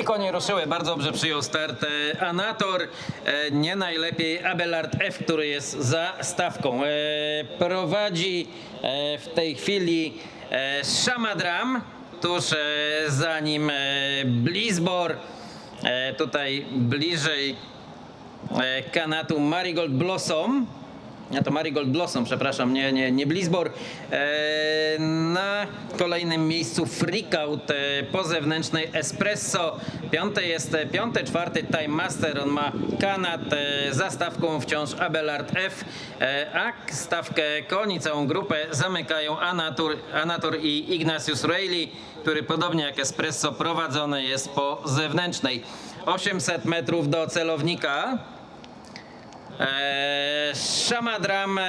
I konie ruszyły, bardzo dobrze przyjął start e, Anator, e, nie najlepiej Abelard F, który jest za stawką. E, Prowadzi w tej chwili e, tuż za nim Blizbor, tutaj bliżej kanatu Marigold Blossom. Ja to Marigold Blossom, przepraszam, nie, nie, nie Blizbor. Kolejnym miejscu Freakout e, po zewnętrznej Espresso. Piąty jest e, piąty, czwarty Time Master. On ma kanat e, za stawką wciąż Abelard F, a stawkę koni, całą grupę zamykają Anatur, Anator i Ignatius Reilly, który podobnie jak Espresso prowadzony jest po zewnętrznej. 800 metrów do celownika. Eee, Shamadram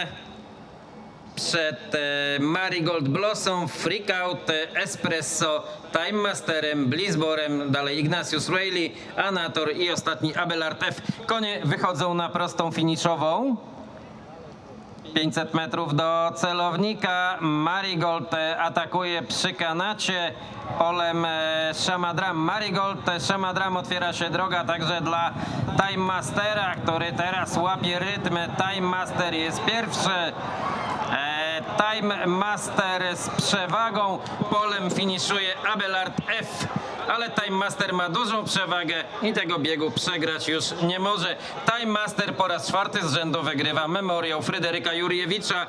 przed e, Marigold Blossom, Freakout, e, Espresso, Time Masterem, Blizborem, dalej Ignatius Reilly, Anator i ostatni Abelard F. Konie wychodzą na prostą finiszową. 500 metrów do celownika. Marigold e, atakuje przy kanacie polem Shamadram. Marigold, Shamadram otwiera się droga także dla Time Mastera, który teraz łapie rytm. Time Master jest pierwszy. Time Master z przewagą. Polem finiszuje Abelard F. Ale Time Master ma dużą przewagę i tego biegu przegrać już nie może. Time Master po raz czwarty z rzędu wygrywa memoriał Fryderyka Juriewicza.